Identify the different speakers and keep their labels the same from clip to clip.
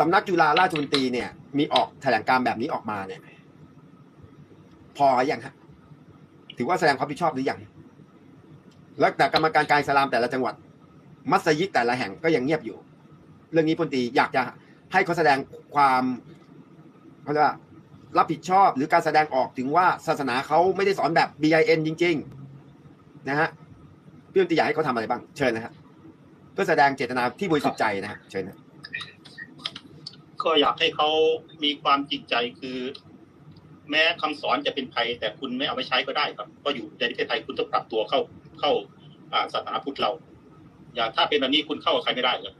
Speaker 1: สำนักจุฬาราชมนตรีเนี่ย มีออกแถลงการ์แบบนี้ออกมาเนี่ย พอหรือยังฮะถือว่าแสดงความรับผิดชอบหรือยังแล้วแต่กรรมการการสลามแต่ละจังหวัด มัสยิดแต่ละแห่งก็ยังเงียบอยู่ เรื่องนี้พลตีอยากจะให้เขาแสดงความเขาเรียกว่ารับผิดชอบหรือการแสดงออกถึงว่าศาสนาเขาไม่ได้สอนแบบ BIN จริง ๆ นะฮะพี่พลตีอยากให้เขาทำอะไรบ้าง เชิญนะครับเพื่อแสดงเจตนาที่บริสุทธิ์ใจนะฮะเชิญนะ
Speaker 2: ก็อยากให้เขามีความจริงใจคือ แม้คำสอนจะเป็นภัย แต่คุณไม่เอาไปใช้ก็ได้ครับ ก็อยู่ในประเทศไทยคุณต้องปรับตัวเข้าเข้าอ่าศาสนาพุทธเรา อย่างถ้าเป็นแบบนี้คุณเข้ากับใครไม่ได้ครับ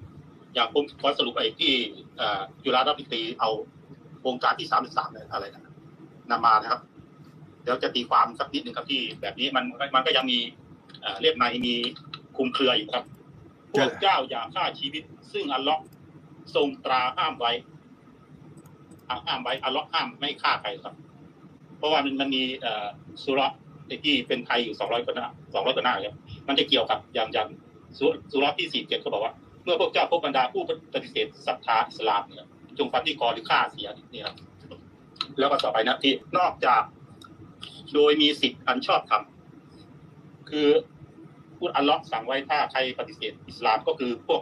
Speaker 2: อย่างผมขอสรุปไอ้ที่อ่าจุฬาราชมนตรีเอาองค์การที่สามสิบสามเนี่ยอะไรนะนำมานะครับเดี๋ยวจะตีความสักนิดหนึ่งครับที่แบบนี้มันมันก็ยังมีอ่าเรียบในมีคลุมเครืออยู่ครับพวกเจ้าอย่าฆ่าชีวิต ซึ่งอัลเลอฮ์ ทรงตราห้ามไว้ห้ามไว้อัลเลาะห์ห้ามไม่ฆ่าใครครับ เพราะว่ามันมันมีสุรที่เป็นไทยอยู่สองร้อยกว่าหน้าสองร้อยกว่าหน้าครับมันจะเกี่ยวกับอย่างอย่างสุสุราะห์ที่สี่เจ็ดเขาบอกว่า เมื่อพวกเจ้าพบบรรดาผู้ปฏิเสธศรัทธาอิสลามเนี่ยจงฟันที่คอหรือฆ่าเสียนี่ครับแล้วก็ต่อไปนะที่นอกจากโดยมีสิทธิ์อันชอบธรรมคือพูดอัลเลอฮ์สั่งไว้ถ้าใครปฏิเสธอิสลามก็คือพวก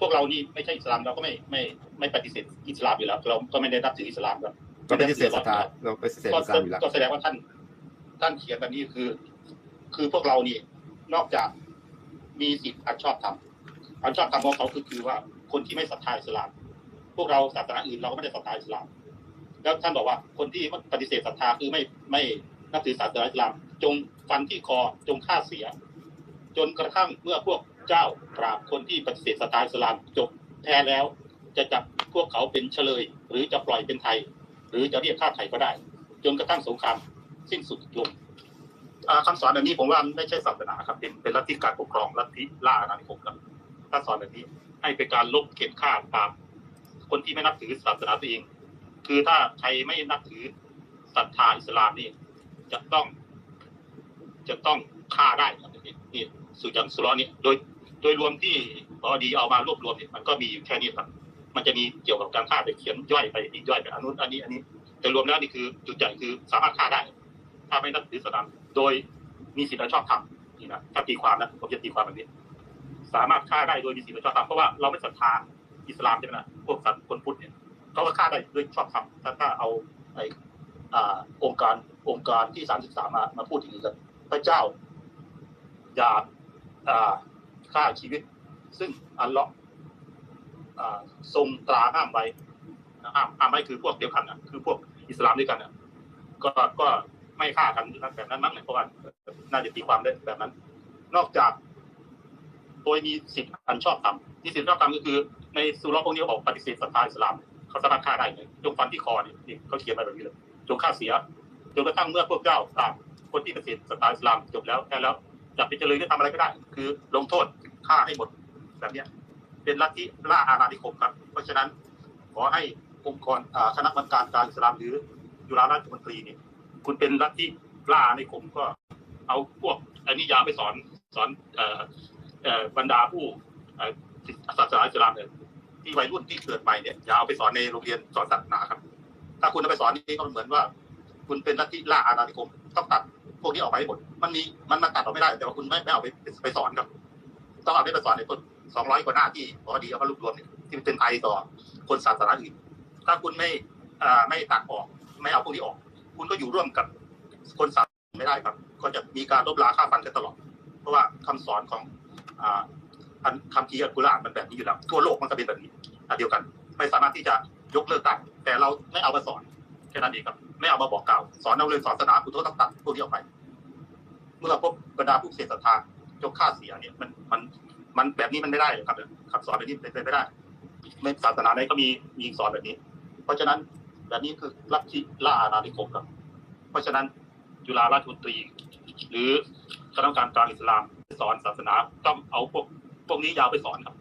Speaker 2: พวกเรานี่ไม่ใช่อิสลามเราก็ไม่ไม่ไม่ปฏิเสธอิสลามอยู่แล้วเราก็ไม่ได้นับถืออิสลามครับ
Speaker 1: ก็ปฏิเสธศรัทธาเราปฏิเสธ
Speaker 2: ก็
Speaker 1: อิสลามอยู่แล้ว
Speaker 2: ก็แสดงว่าท่าน ท่านเขียนแบบนี้คือ คือพวกเรานี่นอกจากมีสิทธิ์อันชอบธรรมอันชอบธรรมของเขาคือคือว่าคนที่ไม่ศรัทธาอิสลาม พวกเราศาสนาอื่นเราก็ไม่ได้ศรัทธาอิสลาม แล้วท่านบอกว่าคนที่ปฏิเสธศรัทธาคือไม่ไม่นับถือศาสนาอิสลาม จงฟันที่คอจงฆ่าเสีย จนกระทั่งเมื่อพวก เจ้าปราบคนที่ปฏิเสธศรัทธาอิสลามจบแท้แล้ว จะจับพวกเขาเป็นเฉลย หรือจะปล่อยเป็นไทย หรือจะเรียกค่าไถ่ก็ได้ จนกระทั่งสงครามสิ้นสุดลงอ่าคำสอนแบบนี้ผมว่าไม่ใช่ศาสนาครับเป็นเป็นลัทธิการปกครองลัทธิล่าอาณานิคมครับถ้าสอนแบบนี้ให้เป็นการลบเข็นฆ่าปราบคนที่ไม่นับถือศาสนาตัวเอง คือถ้าใครไม่นับถือศรัทธาอิสลามนี่จะต้อง จะต้องฆ่าได้ครับนี่สุจันสุรอนี่โดย ดยรวมที่พอดีเอามารวบรวมเนี่ยมันก็มีอยู่แค่นี้ครับมันจะมีเกี่ยวกับการฆ่าไปเขียนย่อยไปอีกย่อยไปอันนู้นอันนี้อันนี้ แต่รวมแล้วนี่คือจุดใหญ่คือสามารถฆ่าได้ ถ้าไม่นับถือศาสนาโดยมีสิทธิ์และชอบธรรมนี่นะถ้าตีความนะผมจะตีความแบบนี้สามารถฆ่าได้โดยมีสิทธิ์และชอบธรรมเพราะว่าเราไม่ศรัทธาอิสลามใช่ไหมนะพวกสัตว์คนพุทธเนี่ยเขาก็ฆ่าได้ด้วยชอบธรรมถ้าถ้าเอาไออ่าองค์การองค์การที่สามสิบสามมามาพูดถึงกันพระเจ้าอย่า อ่าชีวิต ซึ่งอัลเลาะห์ทรงตราห้ามไว้ห้ามห้ามไว้คือพวกเดียวกันนะคือพวกอิสลามด้วยกันนะก็ก็ไม่ฆ่ากันแบบนั้นมั้งเนี่ยเพราะว่าน่าจะตีความได้แบบนั้น นอกจากโดยมีสิทธิ์อันชอบธรรมที่สิทธิ์ชอบธรรมก็คือในสุราะห์พวกนี้บอกปฏิเสธศรัทธาอิสลามเขาสามารถฆ่าได้เลยจงฟันที่คอนี่เขาเขียนมาแบบนี้เลยจงฆ่าเสียจนกระทั่งเมื่อพวกเจ้าตามคนที่ปฏิเสธศรัทธาอิสลามจบแล้วแค่แล้ว จับไปเจริญก็ทำอะไรก็ได้ คือลงโทษฆ่าให้หมดแบบเนี้ย เป็นลัทธิล่าอาณานิคมครับ เพราะฉะนั้นขอให้องค์กรคณะกรรมการการอิสลามหรือจุฬาราชมนตรีเนี่ยคุณเป็นลัทธิล่าอาณานิคมก็ เอาพวกอันนี้อยาไปสอนสอนบรรดาผู้ศาสนาอิสลามเนี่ยที่วัยรุ่นที่เกิดใหม่เนี่ยอย่าเอาไปสอนในโรงเรียนสอนศาสนาครับ ถ้าคุณเอาไปสอนนี่ก็เหมือนว่า คุณเป็นลัทธิล่าอาณานิคมต้องตัดพวกนี้ออกไปให้หมดมันมีมันมาตัดออกไม่ได้ แต่ว่าคุณไม่ไม่เอาไปไปสอนครับ ต้องเอาไปสอนในคนสองร้อยกว่าหน้าที่พอดีเอามารวบรวมที่เป็นไทยต่อคนศาสนาอื่นถ้าคุณไม่อ่าไม่ตัดออก ไม่เอาพวกนี้ออก คุณก็อยู่ร่วมกับคนศาสนาไม่ได้ครับ ก็จะมีการลบล้างฆ่าฟันกันตลอด เพราะว่าคำสอนของอ่าอันคำพีอัลกุรอานมันแบบนี้อยู่แล้วทั่วโลกมันก็เป็นแบบนี้อันเดียวกัน ไม่สามารถที่จะยกเลิกได้แต่เราไม่เอามาสอนแค่นั้นเองครับ ไม่เอามาบอกกล่าวสอนเอาเรื่องศาสนาคุณต้องตัดพวกนี้ออกไป เมื่อพบบรรดาผู้เสียศรัทธาจงฆ่าเสียเนี่ยมันมันมันแบบนี้มันไม่ได้เลยครับคำสอนแบบนี้เป็นไปไม่ได้ไม่ศาสนาไหนก็มีมีสอนแบบนี้ เพราะฉะนั้นแบบนี้คือลัทธิล่าอาณานิคมครับ เพราะฉะนั้นจุฬาราชมนตรี หรือคณะกรรมการกลารอิสลามสอนศาสนาต้องเอาพวกพวกนี้ยาวไปสอนครับ